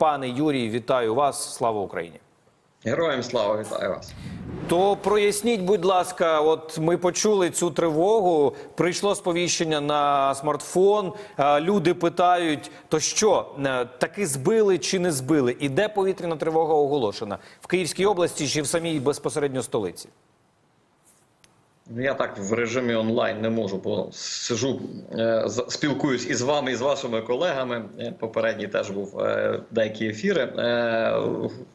Пане Юрій, вітаю вас. Слава Україні. Героям слава вітаю вас. То проясніть, будь ласка, от ми почули цю тривогу. Прийшло сповіщення на смартфон. Люди питають: то що е, таки збили чи не збили? І де повітряна тривога оголошена? В Київській області чи в самій безпосередньо столиці? Ну, Я так в режимі онлайн не можу, бо сижу, е, спілкуюсь із вами і з вашими колегами. Е, Попередній теж був е, деякі ефіри.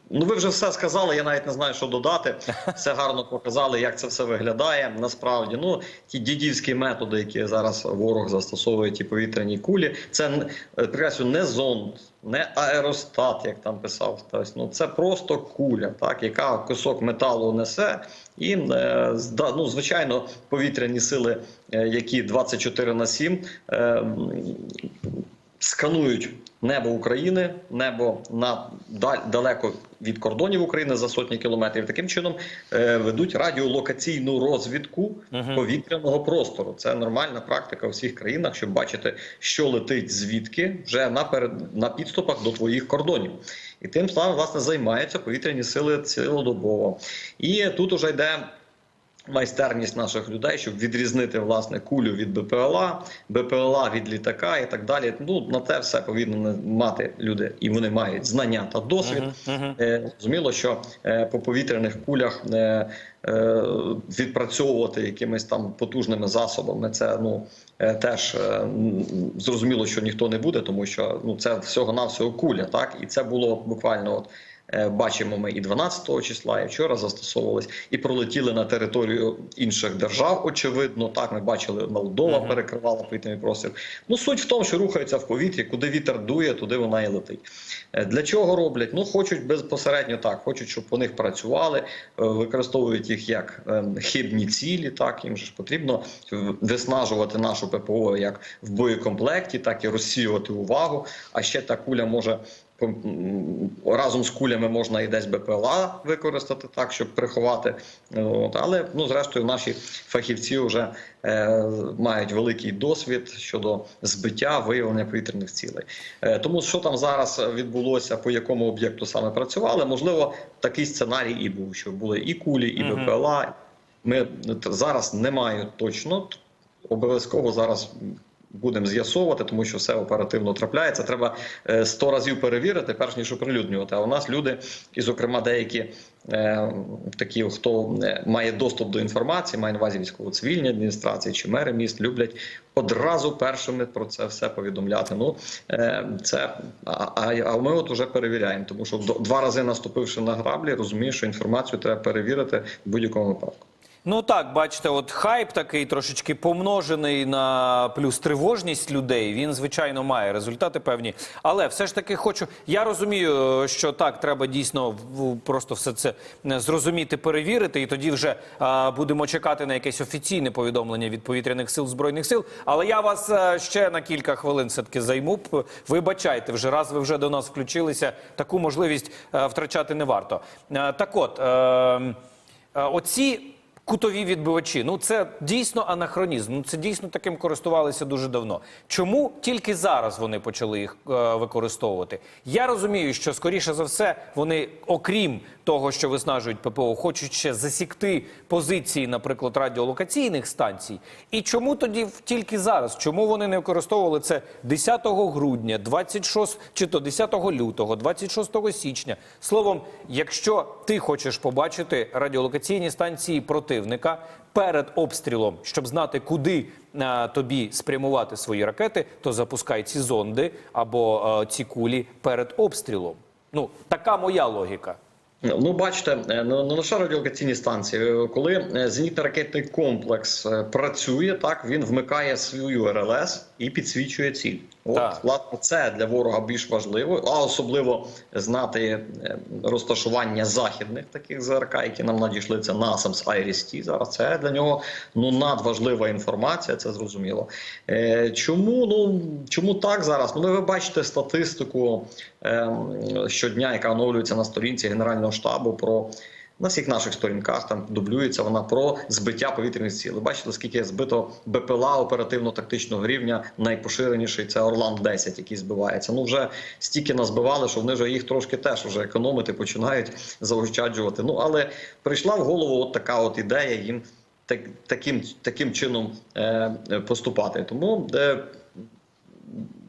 Ну, ви вже все сказали. Я навіть не знаю, що додати. Все гарно показали, як це все виглядає. Насправді, ну ті дідівські методи, які зараз ворог застосовує ті повітряні кулі, це е, не зонд, не аеростат, як там писав хтось. Ну це просто куля, так яка кусок металу несе, і е, ну, звичайно, повітряні сили, е, які 24 на 7, е, м, сканують небо України, небо на далеко від кордонів України за сотні кілометрів. Таким чином е, ведуть радіолокаційну розвідку повітряного простору. Це нормальна практика у всіх країнах, щоб бачити, що летить звідки вже наперед на підступах до твоїх кордонів. І тим самим власне займаються повітряні сили цілодобово. І тут уже йде майстерність наших людей, щоб відрізнити власне кулю від БПЛА, БПЛА від літака і так далі. Ну на те все повинні мати люди, і вони мають знання та досвід. Е, Зрозуміло, що е, по повітряних кулях е, е, відпрацьовувати якимись там потужними засобами. Це ну е, теж е, зрозуміло, що ніхто не буде, тому що ну це всього навсього куля, так і це було буквально от. Е, Бачимо, ми і 12 числа, і вчора застосовувались, і пролетіли на територію інших держав. Очевидно, так ми бачили, Молдова перекривала повітряний простір. Ну суть в тому, що рухаються в повітрі, куди вітер дує, туди вона і летить. Е, Для чого роблять? Ну хочуть безпосередньо так, хочуть, щоб по них працювали, е, використовують їх як ем, хибні цілі. Так їм ж потрібно виснажувати нашу ППО як в боєкомплекті, так і розсіювати увагу. А ще та куля може разом з кулями можна і десь БПЛА використати так, щоб приховати. От. Але ну, зрештою, наші фахівці вже е, мають великий досвід щодо збиття, виявлення повітряних цілей. Е, тому що там зараз відбулося, по якому об'єкту саме працювали, можливо, такий сценарій і був, що були і кулі, і БПЛА. Ми зараз не маю точно. Обов'язково зараз будемо з'ясовувати, тому що все оперативно трапляється. Треба е, сто разів перевірити, перш ніж оприлюднювати. А у нас люди, і, зокрема, деякі е, такі, хто е, має доступ до інформації, має на увазі військово-цивільні адміністрації чи мери міст, люблять одразу першими про це все повідомляти. Ну це а, а, ми от уже перевіряємо, тому що два рази наступивши на граблі, розумієш, що інформацію треба перевірити в будь-якому випадку. Ну так, бачите, от хайп такий трошечки помножений на плюс тривожність людей. Він звичайно має результати певні. Але все ж таки хочу. Я розумію, що так треба дійсно просто все це е, зрозуміти, перевірити, і тоді вже а, будемо чекати на якесь офіційне повідомлення від повітряних сил збройних сил. Але я вас е, ще на кілька хвилин все таки займу. Вибачайте, вже раз ви вже до нас включилися. Таку можливість е, втрачати не варто. Е, Так от. е, е, Оці кутові відбивачі. Ну це дійсно анахронізм. Ну це дійсно таким користувалися дуже давно. Чому тільки зараз вони почали їх е, використовувати? Я розумію, що скоріше за все вони, окрім того, що виснажують ППО, хочуть ще засікти позиції, наприклад, радіолокаційних станцій. І чому тоді тільки зараз? Чому вони не використовували це 10 грудня, 26 чи то 10 лютого, 26 січня? Словом, якщо ти хочеш побачити радіолокаційні станції противника перед обстрілом, щоб знати, куди е, тобі спрямувати свої ракети, то запускай ці зонди або е, ці кулі перед обстрілом. Ну така моя логіка. Ну, бачите, е, не не лише радіолокаційні станції. Коли зенітно-ракетний комплекс працює, так він вмикає свою РЛС і підсвічує ціль. От Так. власне це для ворога більш важливо, а особливо знати е, розташування західних таких ЗРК, які нам надійшли. Це NASAMS IRIS-T. Зараз це для нього ну надважлива інформація. Це зрозуміло. Е, Чому ну чому так зараз? Ну, ви бачите статистику е, щодня, яка оновлюється на сторінці Генерального штабу про На всіх наших сторінках там дублюється вона про збиття повітряних цілей. Бачите, скільки збито БПЛА оперативно-тактичного рівня, найпоширеніший це Орлан 10 який збивається. Ну вже стільки назбивали, що вони вже їх трошки теж вже економити починають заощаджувати. Ну але прийшла в голову от така от ідея їм так, таким, таким чином е, е, поступати. Тому е,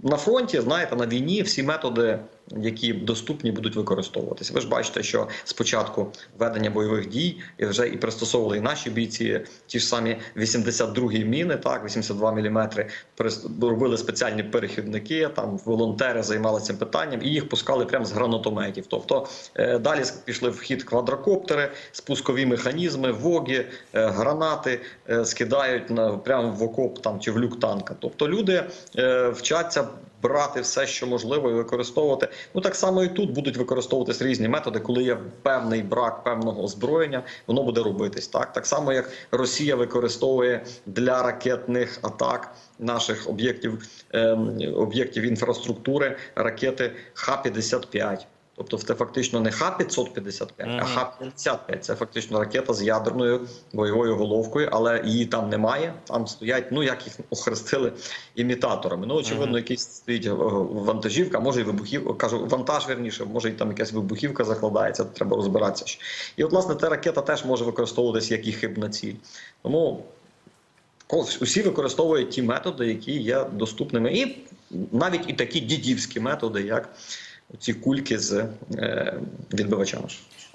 на фронті, знаєте, на війні всі методи, які доступні, будуть використовуватися. Ви ж бачите, що спочатку ведення бойових дій і вже і пристосовували і наші бійці, ті ж самі 82-гі міни, так 82 мм, робили спеціальні перехідники. Там волонтери займалися цим питанням і їх пускали прямо з гранатометів. Тобто е, далі пішли в хід квадрокоптери, спускові механізми, воги, е, гранати е, скидають на прямо в окоп там чи в люк танка. Тобто люди вчаться брати все, що можливо, і використовувати. Ну так само і тут будуть використовуватись різні методи, коли є певний брак певного озброєння, воно буде робитись. Так так само, як Росія використовує для ракетних атак наших об'єктів ем, об'єктів інфраструктури ракети Х-55. Тобто це фактично не Х-555, а Х-55. Це фактично ракета з ядерною бойовою головкою, але її там немає. Там стоять, ну як їх охрестили імітаторами. Ну очевидно, якийсь стоїть е, вантажівка, може і вибухівка, кажу, вантаж верніше, може і там якась вибухівка закладається. Треба розбиратися. І от власне та ракета теж може використовуватися як і хибна ціль. Тому усі використовують ті методи, які є доступними, і навіть і такі дідівські методи, як ці кульки з е, відбивачами.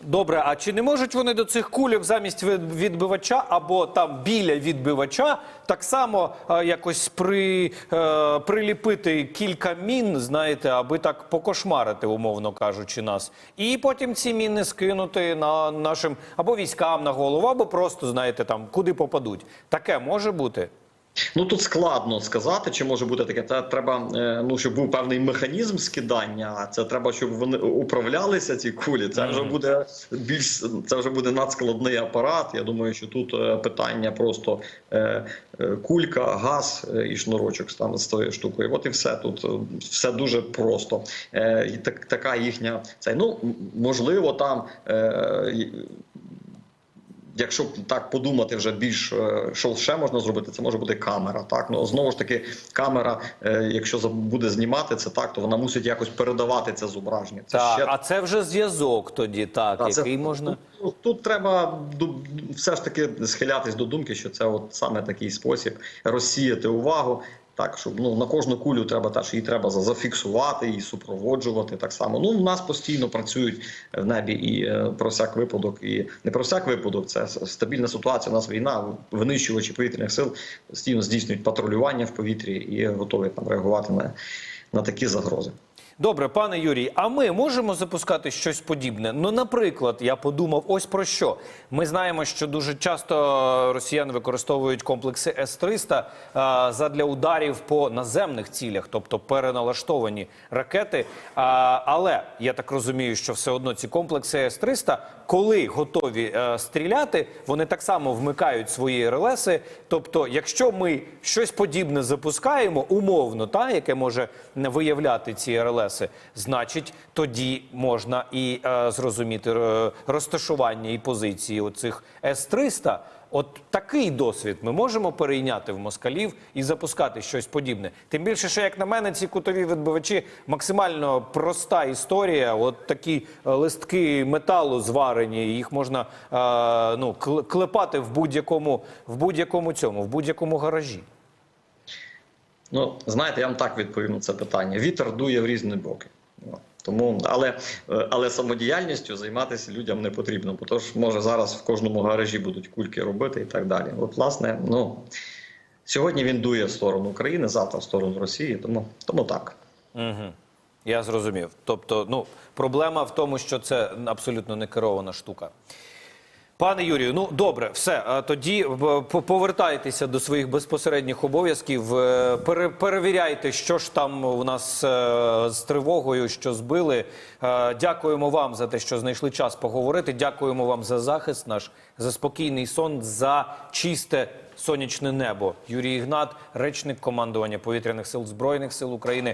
Добре, а чи не можуть вони до цих кульок замість відбивача або там біля відбивача так само е, якось при, е, приліпити кілька мін, знаєте, аби так покошмарити, умовно кажучи, нас, і потім ці міни скинути на нашим або військам на голову, або просто знаєте там куди попадуть. Таке може бути. Ну тут складно сказати, чи може бути таке. Це треба, е, ну щоб був певний механізм скидання. Це треба, щоб вони управлялися ці кулі. Це вже буде більш це вже буде надскладний апарат. Я думаю, що тут е, питання просто е, кулька, газ і шнурочок там з тою штукою. От і все тут все дуже просто. Так, така їхня це. Ну можливо, там. Якщо так подумати, вже більш е, що ще можна зробити, це може бути камера. Так ну знову ж таки, камера, е, якщо буде знімати це так, то вона мусить якось передавати це зображення. Це Так, ще а це вже зв'язок тоді, так, Та, це- який можна. Тут, тут треба все ж таки схилятись до думки, що це от саме такий спосіб розсіяти увагу. Так, щоб ну на кожну кулю треба теж її треба за- зафіксувати і супроводжувати так само. Ну у нас постійно працюють в небі і е, про всяк випадок, і не про всяк випадок. Це стабільна ситуація. У нас війна. Винищувачі повітряних сил постійно здійснюють патрулювання в повітрі і готові там реагувати на, на такі загрози. Добре, пане Юрій, а ми можемо запускати щось подібне? Ну, наприклад, я подумав, ось про що. Ми знаємо, що дуже часто росіяни використовують комплекси С-300 а, задля ударів по наземних цілях, тобто переналаштовані ракети. А, але я так розумію, що все одно ці комплекси С-300, коли готові е, стріляти, вони так само вмикають свої релеси. Тобто, якщо ми щось подібне запускаємо, умовно, та яке може виявляти ці релеси, значить тоді можна і е, зрозуміти е, розташування і позиції оцих С-300. От такий досвід ми можемо перейняти в москалів і запускати щось подібне. Тим більше, що як на мене, ці кутові відбивачі максимально проста історія. От такі е, листки металу зварені, їх можна е, ну клепати в будь-якому в будь-якому цьому, в будь-якому гаражі. Ну, знаєте, я вам так відповім на це питання. Вітер дує в різні боки. Тому, але, е, але самодіяльністю займатися людям не потрібно, бо то ж може зараз в кожному гаражі будуть кульки робити і так далі. От, власне, ну сьогодні він дує в сторону України, завтра в сторону Росії, тому, тому так. Угу. Я зрозумів. Тобто, ну, проблема в тому, що це абсолютно не керована штука. Пане Юрію, ну добре, все. Тоді по- повертайтеся до своїх безпосередніх обов'язків. е, перевіряйте, що ж там у нас е, з тривогою, що збили. Е, Дякуємо вам за те, що знайшли час поговорити. Дякуємо вам за захист наш, за спокійний сон, за чисте сонячне небо. Юрій Ігнат, речник командування повітряних сил збройних сил України.